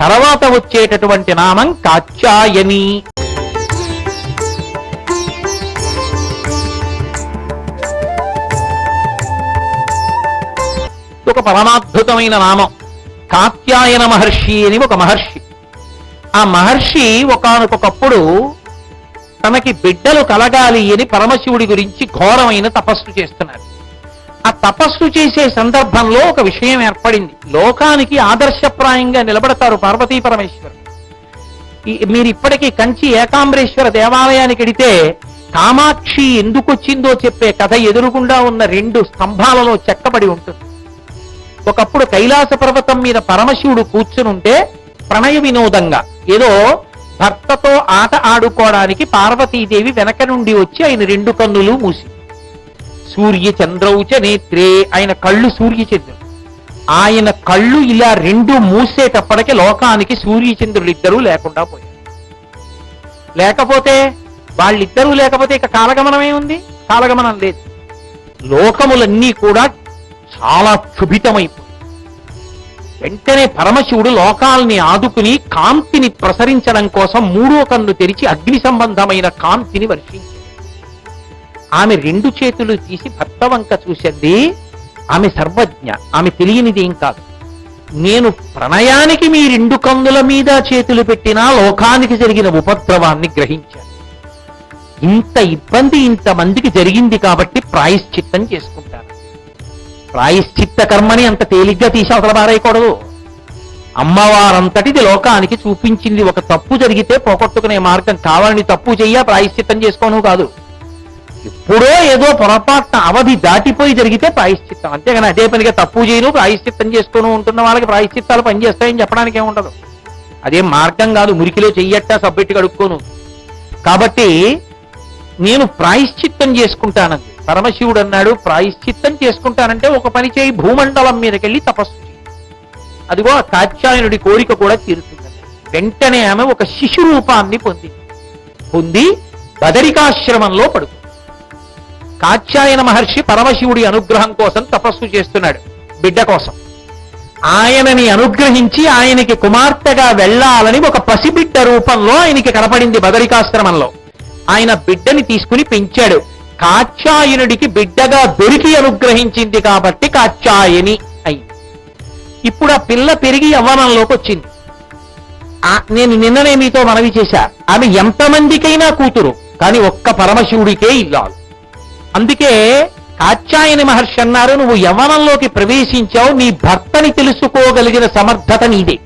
తర్వాత వచ్చేటటువంటి నామం కాత్యాయని. ఒక పరమాద్భుతమైన నామం. కాత్యాయన మహర్షి అని ఒక మహర్షి. ఆ మహర్షి ఒకనకొకప్పుడు తనకి బిడ్డలు కలగాలి అని పరమశివుడి గురించి ఘోరమైన తపస్సు చేస్తున్నారు. ఆ తపస్సు చేసే సందర్భంలో ఒక విషయం ఏర్పడింది. లోకానికి ఆదర్శప్రాయంగా నిలబడతారు పార్వతీ పరమేశ్వరు. మీరు ఇప్పటికీ కంచి ఏకాంబరేశ్వర దేవాలయానికి వెడితే కామాక్షి ఎందుకు వచ్చిందో చెప్పే కథ ఎదురుగుండా ఉన్న రెండు స్తంభాలలో చెక్కబడి ఉంటుంది. ఒకప్పుడు కైలాస పర్వతం మీద పరమశివుడు కూర్చునుంటే ప్రణయ వినోదంగా ఏదో భర్తతో ఆట ఆడుకోవడానికి పార్వతీదేవి వెనక నుండి వచ్చి ఆయన రెండు కన్నులు మూసి సూర్య చంద్రౌచ నేత్రే. ఆయన కళ్ళు సూర్య చంద్రుడు ఆయన కళ్ళు ఇలా రెండు మూసేటప్పటికి లోకానికి సూర్య చంద్రులు ఇద్దరూ లేకుండా పోయారు. లేకపోతే వాళ్ళిద్దరూ లేకపోతే ఇక కాలగమనమే ఉంది? కాలగమనం లేదు. లోకములన్నీ కూడా చాలా క్షుభితమైపోయి వెంటనే పరమశివుడు లోకాల్ని ఆదుకుని కాంతిని ప్రసరించడం కోసం మూడో కన్ను తెరిచి అగ్ని సంబంధమైన కాంతిని వర్షించాడు. ఆమె రెండు చేతులు తీసి భర్త వంక చూసింది. ఆమె సర్వజ్ఞ ఆమె తెలియనిది ఏం కాదు. నేను ప్రణయానికి మీ రెండు కందుల మీద చేతులు పెట్టినా లోకానికి జరిగిన ఉపద్రవాన్ని గ్రహించాను. ఇంత ఇబ్బంది ఇంతమందికి జరిగింది కాబట్టి ప్రాయశ్చిత్తం చేసుకుంటాను. ప్రాయశ్చిత్త కర్మని అంత తేలిగ్గా తీసి అవతల బారేయకూడదు అమ్మవారంతటిది లోకానికి చూపించింది. ఒక తప్పు జరిగితే పోగొట్టుకునే మార్గం కావాలని తప్పు చెయ్య ప్రాయశ్చిత్తం చేసుకోను కాదు. ఎప్పుడో ఏదో పొరపాటున అవధి దాటిపోయి జరిగితే ప్రాయశ్చిత్తం. అంతేగాని అదే పనిగా తప్పు చేయను ప్రాయశ్చిత్తం చేసుకుని ఉంటున్న వాళ్ళకి ప్రాయశ్చిత్తాలు పనిచేస్తాయని చెప్పడానికి ఏముండదు. అదేం మార్గం కాదు మురికిలో చెయ్యట్ట సబ్బెట్టి కడుక్కోను. కాబట్టి నేను ప్రాయశ్చిత్తం చేసుకుంటానంది పరమశివుడు అన్నాడు ప్రాయశ్చిత్తం చేసుకుంటానంటే ఒక పని చేయి భూమండలం మీదకెళ్ళి తపస్సు అదిగో కాత్యాయనుడి కోరిక కూడా తీరుతుంది. వెంటనే ఆమె ఒక శిశు రూపాన్ని పొందింది పొంది బదరికాశ్రమంలో పడుతుంది కాత్యాయన మహర్షి పరమశివుడి అనుగ్రహం కోసం తపస్సు చేస్తున్నాడు బిడ్డ కోసం. ఆయనని అనుగ్రహించి ఆయనకి కుమార్తెగా వెళ్ళాలని ఒక పసిబిడ్డ రూపంలో ఆయనకి కనపడింది బదరికాశ్రమంలో. ఆయన బిడ్డని తీసుకుని పెంచాడు. కాత్యాయనుడికి బిడ్డగా దొరికి అనుగ్రహించింది కాబట్టి కాత్యాయని అయింది ఇప్పుడు ఆ పిల్ల పెరిగి యవ్వనంలోకి వచ్చింది. ఆ- నేను నిన్ననే మీతో మనవి చేశా. ఆమె ఎంతమందికైనా కూతురు కానీ ఒక్క పరమశివుడికే ఇల్లాలు. అందుకే కాత్యాయని మహర్షి అన్నారు నువ్వు యవనంలోకి ప్రవేశించావు నీ భర్తని తెలుసుకోగలిగిన సమర్థత నీదే.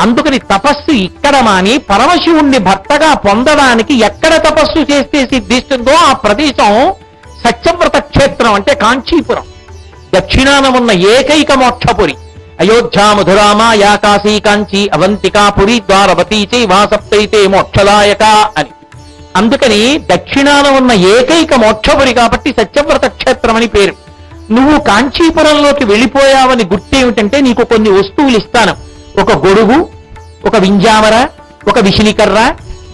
అందుకని తపస్సు ఇక్కడ మాని పరమశివుణ్ణి భర్తగా పొందడానికి ఎక్కడ తపస్సు చేస్తే సిద్ధిస్తుందో ఆ ప్రదేశం సత్యవ్రత క్షేత్రం అంటే కాంచీపురం. దక్షిణాన ఉన్న ఏకైక మోక్షపురి. అయోధ్య మధురామ యా కాశీ కాంచీ అవంతికా పురి ద్వారవతీ వాసప్తైతే మోక్షదాయక అని. అందుకని దక్షిణాన ఉన్న ఏకైక మోక్షపురి కాబట్టి సత్యవ్రత క్షేత్రం అని పేరు. నువ్వు కాంచీపురంలోకి వెళ్ళిపోయావని గుర్తేమిటంటే నీకు కొన్ని వస్తువులు ఇస్తాను. ఒక గొడుగు ఒక వింజామర ఒక విషినికర్ర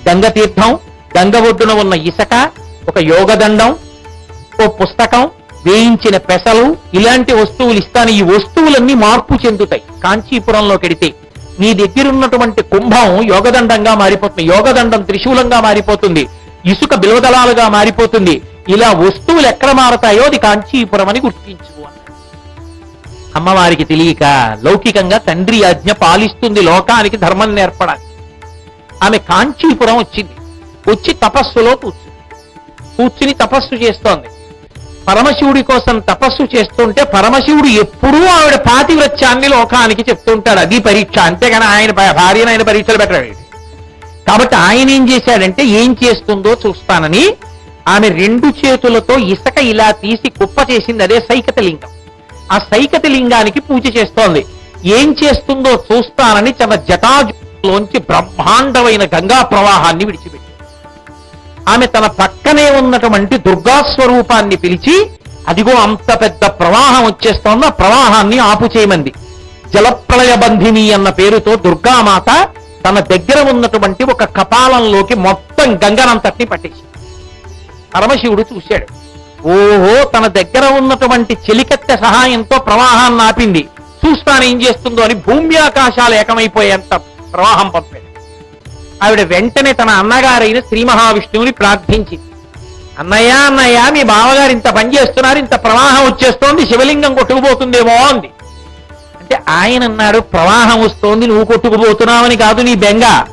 గంగతీర్థం గంగ ఒడ్డున ఉన్న ఇసక ఒక యోగదండం ఓ పుస్తకం వేయించిన పెసలు ఇలాంటి వస్తువులు ఇస్తాను. ఈ వస్తువులన్నీ మార్పు చెందుతాయి. కాంచీపురంలోకి వెడితే నీ దగ్గరున్నటువంటి కుంభం యోగదండంగా మారిపోతుంది. యోగదండం త్రిశూలంగా మారిపోతుంది. ఇసుక బిల్వదళాలుగా మారిపోతుంది. ఇలా వస్తువులు ఎక్కడ మారతాయో అది కాంచీపురం అని గుర్తించు అమ్మవారికి తెలియక లౌకికంగా తండ్రి ఆజ్ఞ పాలిస్తుంది. లోకానికి ధర్మం నేర్పడానికి. ఆమె కాంచీపురం వచ్చింది. వచ్చి తపస్సులో కూర్చుంది. కూర్చుని తపస్సు చేస్తోంది. పరమశివుడి కోసం తపస్సు చేస్తుంటే పరమశివుడు ఎప్పుడూ ఆవిడ పాతివ్రత్యాన్ని లోకానికి చెప్తుంటాడు. అది పరీక్ష. అంతేగాని ఆయన భార్యను ఆయన పరీక్షలు పెట్టాడు కాబట్టి ఆయన ఏం చేశాడంటే ఏం చేస్తుందో చూస్తానని ఆమె రెండు చేతులతో ఇసక ఇలా తీసి కుప్ప చేసింది. అదే సైకత లింగం ఆ సైకత లింగానికి పూజ చేస్తోంది. ఏం చేస్తుందో చూస్తానని తన జటాజులోంచి బ్రహ్మాండమైన గంగా ప్రవాహాన్ని విడిచిపెట్టింది. ఆమె తన పక్కనే ఉన్నటువంటి దుర్గా స్వరూపాన్ని పిలిచి అదిగో అంత పెద్ద ప్రవాహం వచ్చేస్తోంది ఆ ప్రవాహాన్ని ఆపు చేయమంది. జలప్రళయ బంధిని అన్న పేరుతో దుర్గామాత తన దగ్గర ఉన్నటువంటి ఒక కపాలంలోకి మొత్తం గంగనంతటిని పట్టేసి పరమశివుడు చూశాడు. ఓహో తన దగ్గర ఉన్నటువంటి చెలికత్తె సహాయంతో ప్రవాహాన్ని ఆపింది. చూస్తాను ఏం చేస్తుందో అని భూమి ఆకాశాలు ఏకమైపోయేంత ప్రవాహం పంపాడు ఆవిడ వెంటనే తన అన్నగారైన శ్రీ మహావిష్ణువుని ప్రార్థించింది అన్నయ్య అన్నయ్య మీ బావగారు ఇంత పని చేస్తున్నారు ఇంత ప్రవాహం వచ్చేస్తోంది శివలింగం కొట్టుకుపోతుందేమో అంది. అంటే ఆయన అన్నారు ప్రవాహం వస్తోంది నువ్వు కొట్టుకుపోతున్నావని కాదు నీ బెంగ.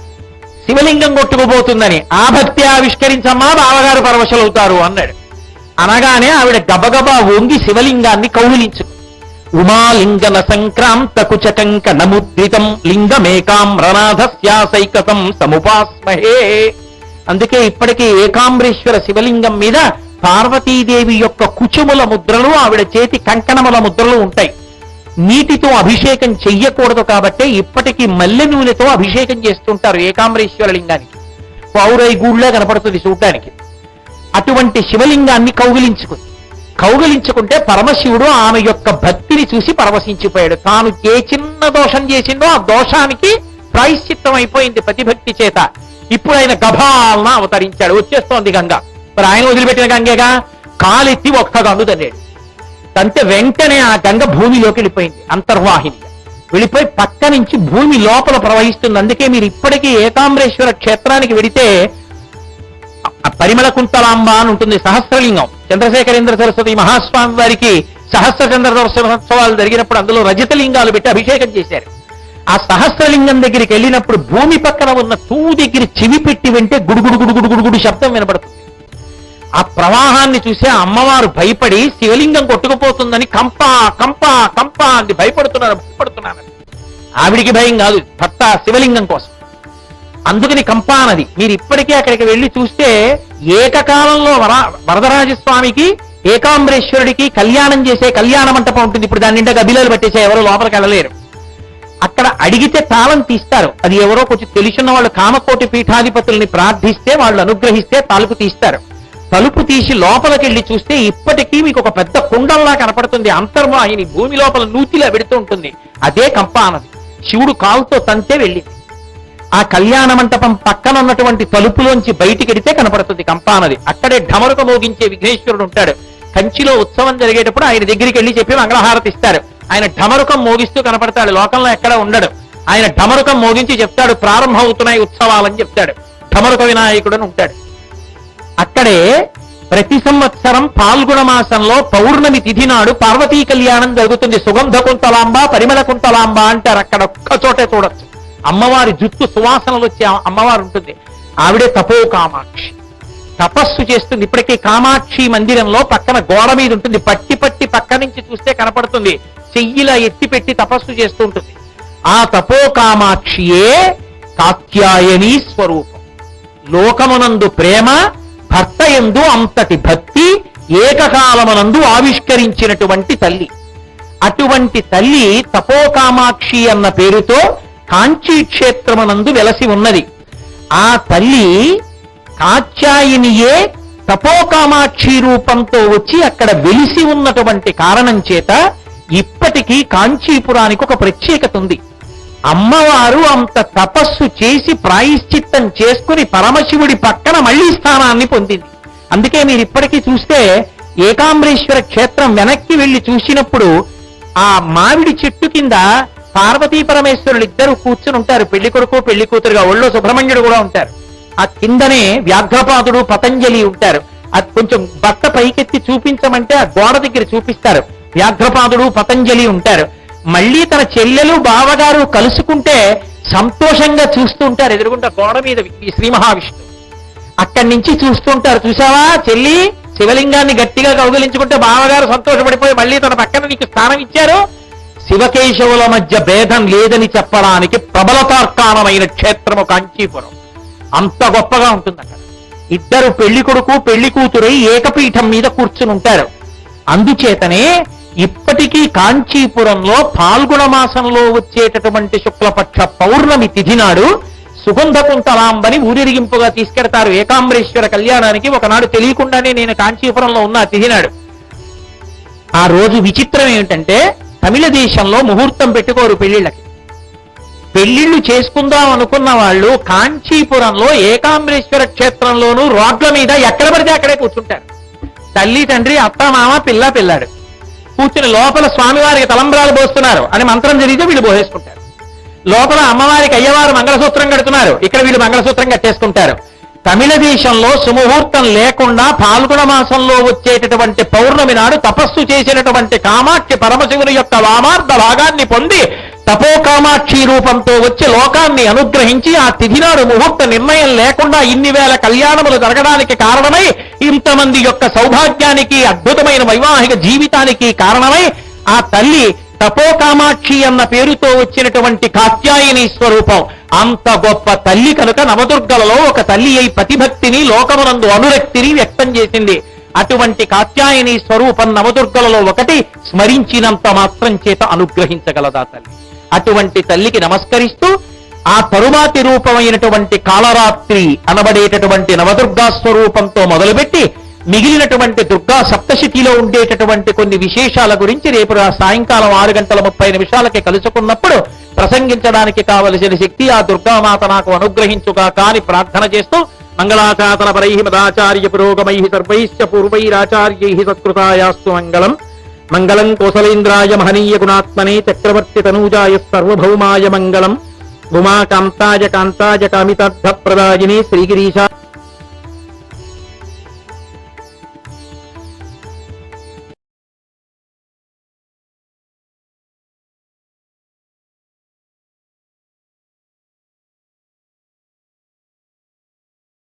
శివలింగం కొట్టుకుపోతుందని. ఆ భక్తి ఆవిష్కరించమ్మా బావగారు పరవశలవుతారు అన్నాడు. అనగానే ఆవిడ గబగబా వంగి శివలింగాన్ని కౌగిలించుకుంది. ఉమాలింగన సంక్రాంత కుచకంక నముద్రితం లింగమేకాం రణాధస్యాసైకతం సముపాస్మహే. అందుకే ఇప్పటికీ ఏకాంబరేశ్వర శివలింగం మీద పార్వతీదేవి యొక్క కుచుముల ముద్రలు ఆవిడ చేతి కంకణముల ముద్రలు ఉంటాయి. నీటితో అభిషేకం చెయ్యకూడదు కాబట్టి ఇప్పటికీ మల్లె నూనెతో అభిషేకం చేస్తుంటారు ఏకాంబరేశ్వర లింగానికి. పౌరై గూళ్ళే కనపడుతుంది చూడటానికి అటువంటి శివలింగాన్ని కౌగిలించుకుంది. కౌగిలించుకుంటే పరమశివుడు ఆమె యొక్క భక్తిని చూసి పరవశించిపోయాడు. తాను ఏ చిన్న దోషం చేసిందో ఆ దోషానికి ప్రాయశ్చిత్తం అయిపోయింది ప్రతిభక్తి చేత. ఇప్పుడు ఆయన గభాలన అవతరించాడు. వచ్చేస్తోంది గంగ. మరి ఆయన వదిలిపెట్టిన గంగేగా? కాలెత్తి ఒక్క గంగు తన్నాడు. తంతే వెంటనే ఆ గంగ భూమిలోకి వెళ్ళిపోయింది అంతర్వాహిని వెళ్ళిపోయి పక్క నుంచి భూమి లోపల ప్రవహిస్తుంది. అందుకే మీరు ఇప్పటికీ ఏకాంబరేశ్వర క్షేత్రానికి వెడితే ఆ పరిమళ కుంతలాంబ అని ఉంటుంది సహస్రలింగం. చంద్రశేఖరేంద్ర సరస్వతి మహాస్వామి వారికి సహస్ర చంద్ర దర్శనోత్సవాలు జరిగినప్పుడు అందులో రజత లింగాలు పెట్టి అభిషేకం చేశారు. ఆ సహస్రలింగం దగ్గరికి వెళ్ళినప్పుడు భూమి పక్కన ఉన్న తూ దగ్గర చెవి పెట్టి వింటే గుడుగుడు గుడుగుడు గుడుగుడు శబ్దం వినపడుతుంది. ఆ ప్రవాహాన్ని చూసి అమ్మవారు భయపడి శివలింగం కొట్టుకుపోతుందని కంప కంప కంప అని భయపడుతున్నారు భయపడుతున్నారు. ఆవిడికి భయం కాదు భర్త శివలింగం కోసం. అందుకని కంపానది మీరు ఇప్పటికీ అక్కడికి వెళ్ళి చూస్తే ఏకకాలంలో వర వరదరాజస్వామికి ఏకాంబరేశ్వరుడికి కళ్యాణం చేసే కళ్యాణ మంటపం ఉంటుంది. ఇప్పుడు దాని నిండా గబిలలు పట్టేసే ఎవరు లోపలికి వెళ్ళలేరు. అక్కడ అడిగితే తాళం తీస్తారు. అది ఎవరో కొంచెం తెలిసిన వాళ్ళు కామకోటి పీఠాధిపతుల్ని ప్రార్థిస్తే వాళ్ళు అనుగ్రహిస్తే తలుపు తీస్తారు. తలుపు తీసి లోపలికి వెళ్ళి చూస్తే ఇప్పటికీ మీకు ఒక పెద్ద కుండంలా కనపడుతుంది. అంతర్వాహిని భూమి లోపల నూతిలా పెడుతూ ఉంటుంది. అదే కంపానది శివుడు కాలుతో తంతే వెళ్ళింది. ఆ కళ్యాణ మంటపం పక్కన ఉన్నటువంటి తలుపులోంచి బయటికెడితే కనపడుతుంది కంపానది అక్కడే ఢమరుక మోగించే విఘ్నేశ్వరుడు ఉంటాడు. కంచిలో ఉత్సవం జరిగేటప్పుడు ఆయన దగ్గరికి వెళ్ళి చెప్పి మంగళహారతి ఇస్తారు ఆయన ఢమరుకం మోగిస్తూ కనపడతాడు. లోకంలో ఎక్కడ ఉండడు. ఆయన ఢమరుకం మోగించి చెప్తాడు ప్రారంభం అవుతున్నాయి ఉత్సవాలని చెప్తాడు. ఢమరుక వినాయకుడు అని ఉంటాడు. అక్కడే ప్రతి సంవత్సరం పాల్గొన మాసంలో పౌర్ణమి తిథి నాడు పార్వతీ కళ్యాణం జరుగుతుంది. సుగంధ కుంతలాంబ పరిమళ కుంతలాంబ అంటారు. అక్కడ ఒక్క చోటే చూడొచ్చు. అమ్మవారి జుట్టు సువాసనలు వచ్చే అమ్మవారు ఉంటుంది. ఆవిడే తపో కామాక్షి. తపస్సు చేస్తుంది. ఇప్పటికీ కామాక్షి మందిరంలో పక్కన గోడ మీద ఉంటుంది. పట్టి పట్టి పక్క నుంచి చూస్తే కనపడుతుంది. చెయ్యిలా ఎత్తి పెట్టి తపస్సు చేస్తూ ఉంటుంది. ఆ తపో కామాక్షియే కాత్యాయని స్వరూపం. లోకమునందు ప్రేమ భర్త ఎందు అంతటి భక్తి ఏకకాలమునందు ఆవిష్కరించినటువంటి తల్లి. అటువంటి తల్లి తపోకామాక్షి అన్న పేరుతో కాంచీ క్షేత్రమునందు వెలసి ఉన్నది. ఆ తల్లి కాత్యాయినియే తపోకామాక్షి రూపంతో వచ్చి అక్కడ వెలిసి ఉన్నటువంటి కారణం చేత ఇప్పటికీ కాంచీపురానికి ఒక ప్రత్యేకత ఉంది. అమ్మవారు అంత తపస్సు చేసి ప్రాయశ్చిత్తం చేసుకుని పరమశివుడి పక్కన మళ్ళీ స్థానాన్ని పొందింది. అందుకే మీరు ఇప్పటికీ చూస్తే ఏకాంబరేశ్వర క్షేత్రం వెనక్కి వెళ్ళి చూసినప్పుడు ఆ మామిడి చెట్టు కింద పార్వతీ పరమేశ్వరులు ఇద్దరు కూర్చుని ఉంటారు. పెళ్ళి కొడుకు పెళ్ళి కూతురుగా ఒళ్ళో సుబ్రహ్మణ్యుడు కూడా ఉంటారు. ఆ కిందనే వ్యాఘ్రపాదుడు పతంజలి ఉంటారు. అది కొంచెం బట్ట పైకెత్తి చూపించమంటే ఆ గోడ దగ్గర చూపిస్తారు. వ్యాఘ్రపాదుడు పతంజలి ఉంటారు. మళ్ళీ తన చెల్లెలు బావగారు కలుసుకుంటే సంతోషంగా చూస్తూ ఉంటారు. ఎదురుగుంటా గోడ మీద ఈ శ్రీ మహావిష్ణువు. అక్కడి నుంచి చూస్తూ ఉంటారు. చూసావా చెల్లి? శివలింగాన్ని గట్టిగా కౌగిలించుకుంటే బావగారు సంతోషపడిపోయి మళ్ళీ తన పక్కన నీకు స్థానం ఇచ్చారు. శివకేశవుల మధ్య భేదం లేదని చెప్పడానికి ప్రబలతార్కాణమైన క్షేత్రము కాంచీపురం. అంత గొప్పగా ఉంటుంది అక్కడ ఇద్దరు పెళ్ళి కొడుకు పెళ్ళి కూతురై ఏకపీఠం మీద కూర్చుని ఉంటారు. అందుచేతనే ఇప్పటికీ కాంచీపురంలో పాల్గొన మాసంలో వచ్చేటటువంటి శుక్లపక్ష పౌర్ణమి తిథి నాడు సుగంధ కుంతలాంబని ఊరిరిగింపుగా తీసుకెడతారు ఏకాంబరేశ్వర కళ్యాణానికి. ఒకనాడు తెలియకుండానే నేను కాంచీపురంలో ఉన్న తిథి నాడు. ఆ రోజు విచిత్రం ఏమిటంటే తమిళ దేశంలో ముహూర్తం పెట్టుకోరు పెళ్ళిళ్ళకి పెళ్ళిళ్ళు చేసుకుందాం అనుకున్న వాళ్ళు కాంచీపురంలో ఏకాంబరేశ్వర క్షేత్రంలోనూ రోడ్ల మీద ఎక్కడ పడితే అక్కడే కూర్చుంటారు. తల్లి తండ్రి అత్త మామ పిల్ల పిల్లాడు. కూర్చుని లోపల స్వామివారికి తలంబ్రాలు పోస్తున్నారు అని మంత్రం జరిగితే వీళ్ళు పోసేసుకుంటారు. లోపల అమ్మవారికి అయ్యవారు మంగళసూత్రం కడుతున్నారు. ఇక్కడ వీళ్ళు మంగళసూత్రం కట్టేసుకుంటారు. తమిళ దేశంలో సుముహూర్తం లేకుండా పాల్గొన మాసంలో వచ్చేటటువంటి పౌర్ణమి నాడు తపస్సు చేసినటువంటి కామాక్షి పరమశివుని యొక్క వామార్థ భాగాన్ని పొంది తపో కామాక్షి రూపంతో వచ్చి లోకాన్ని అనుగ్రహించి ఆ తిథి నాడు ముహూర్త నిర్ణయం లేకుండా ఇన్ని వేల కళ్యాణములు జరగడానికి కారణమై ఇంతమంది యొక్క సౌభాగ్యానికి అద్భుతమైన వైవాహిక జీవితానికి కారణమై ఆ తల్లి తపోకామాక్షి అన్న పేరుతో వచ్చినటువంటి కాత్యాయని స్వరూపం. అంత గొప్ప తల్లి కనుక నవదుర్గలలో ఒక తల్లి అయి పతిభక్తిని లోకమునందు అనురక్తిని వ్యక్తం చేసింది. అటువంటి కాత్యాయని స్వరూపం నవదుర్గలలో ఒకటి స్మరించినంత మాత్రం చేత అనుగ్రహించగలదా తల్లి? అటువంటి తల్లికి నమస్కరిస్తూ ఆ తరువాతి రూపమైనటువంటి కాలరాత్రి అనబడేటటువంటి నవదుర్గా స్వరూపంతో మొదలుపెట్టి మిగిలినటువంటి దుర్గా సప్తశతిలో ఉండేటటువంటి కొన్ని విశేషాల గురించి రేపు సాయంకాలం ఆరు గంటల ముప్పై నిమిషాలకి కలుసుకున్నప్పుడు ప్రసంగించడానికి కావలసిన శక్తి ఆ దుర్గామాత నాకు అనుగ్రహించుగా కాని ప్రార్థన చేస్తూ మంగళాచాతన పరై మదాచార్య పురోగమై సర్వైశ్చ పూర్వైరాచార్యై సత్కృతాయాస్తు మంగళం. మంగళం కోసలేంద్రాయ మహనీయ గుణాత్మనే చక్రవర్తి తనూజాయ సర్వభౌమాయ మంగళం. ఉమాకాంతాయ కాంతాయ కామితార్థ ప్రదాయిని శ్రీగిరీశా